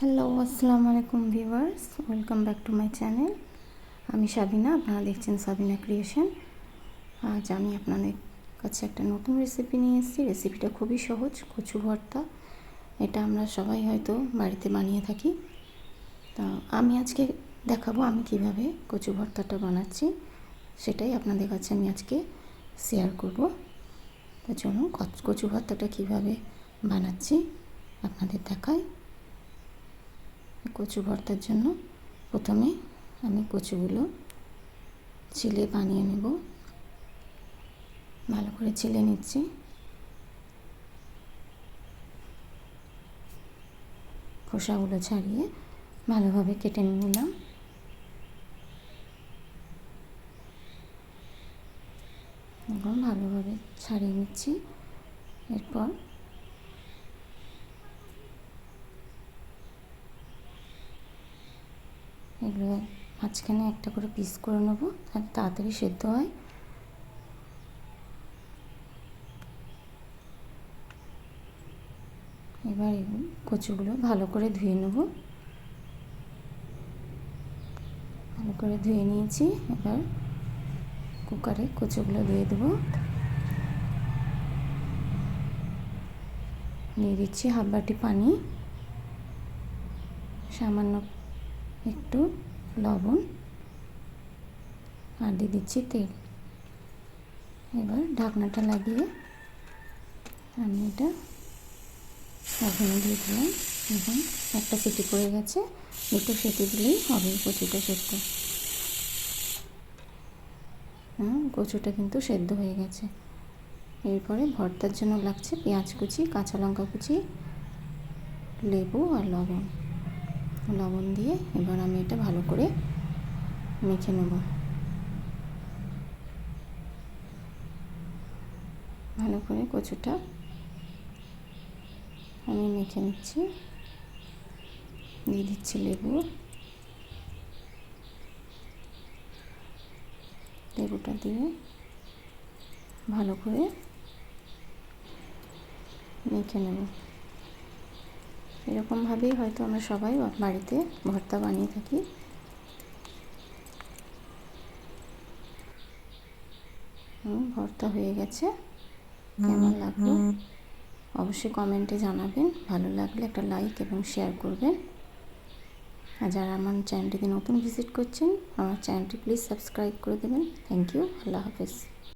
Hello আসসালামু আলাইকুম viewers welcome back to my channel আমি সাবিনা, আপনারা দেখছেন সাবিনা ক্রিয়েশন আজ আমি আপনাদের কাছে একটা নতুন রেসিপি নিয়ে এসেছি। রেসিপিটা খুবই সহজ, কচু ভর্তা। এটা আমরা সবাই হয়তো বাড়িতে বানিয়ে থাকি। তা আমি আজকে দেখাবো আমি কীভাবে কচু ভর্তাটা বানাচ্ছি। সেটাই আপনাদের কাছে আমি আজকে শেয়ার করব। তো চলুন কচু ভর্তাটা কীভাবে বানাচ্ছি আপনাদের দেখাই। কচু ভর্তার জন্য প্রথমে আমি কচুগুলো ছিলে বানিয়ে নেব। ভালো করে ছিলে নিচ্ছি। খোসাগুলো ছাড়িয়ে ভালোভাবে কেটে নিলাম। এখন ভালোভাবে ছাড়িয়ে নিচ্ছি। এরপর এগুলো মাঝখানে একটা করে পিস করে নেব, তাহলে তাড়াতাড়ি সেদ্ধ হয়। এবার কচুগুলো ভালো করে ধুয়ে নেব। ভালো করে ধুয়ে নিয়েছি, এবার কুকারে কচুগুলো দিয়ে দেবো। দিয়ে দিচ্ছি হাফ বাটি পানি, সামান্য একটু লবণ আর দিয়ে দিচ্ছি তেল। এবার ঢাকনাটা লাগিয়ে আমি এটা ওভেনে দিয়ে দিলাম এবং একটা সিটি পড়ে গেছে, দুটো সেটি দিলেই হবে কচুটা সেদ্ধ। হ্যাঁ কচুটা কিন্তু সেদ্ধ হয়ে গেছে। এরপরে ভর্তার জন্য লাগছে পেঁয়াজ কুচি, কাঁচা লঙ্কা কুচি, লেবু আর লবণ। লবণ দিয়ে এবার আমি এটা ভালো করে মেখে নেব। ভালো করে কচুটা আমি মেখে নিচ্ছি। দিয়ে দিচ্ছি লেবু। লেবুটা দিয়ে ভালো করে মেখে নেব। এরকমভাবেই হয়তো আমরা সবাই বাড়িতে ভর্তা বানিয়ে থাকি। ভর্তা হয়ে গেছে। কেমন লাগল? অবশ্যই কমেন্টে জানাবেন। ভালো লাগলে একটা লাইক এবং শেয়ার করবেন। আর যারা আমার চ্যানেলটিতে নতুন ভিজিট করছেন আমার চ্যানেলটি প্লিজ সাবস্ক্রাইব করে দেবেন। থ্যাংক ইউ আল্লাহ হাফেজ।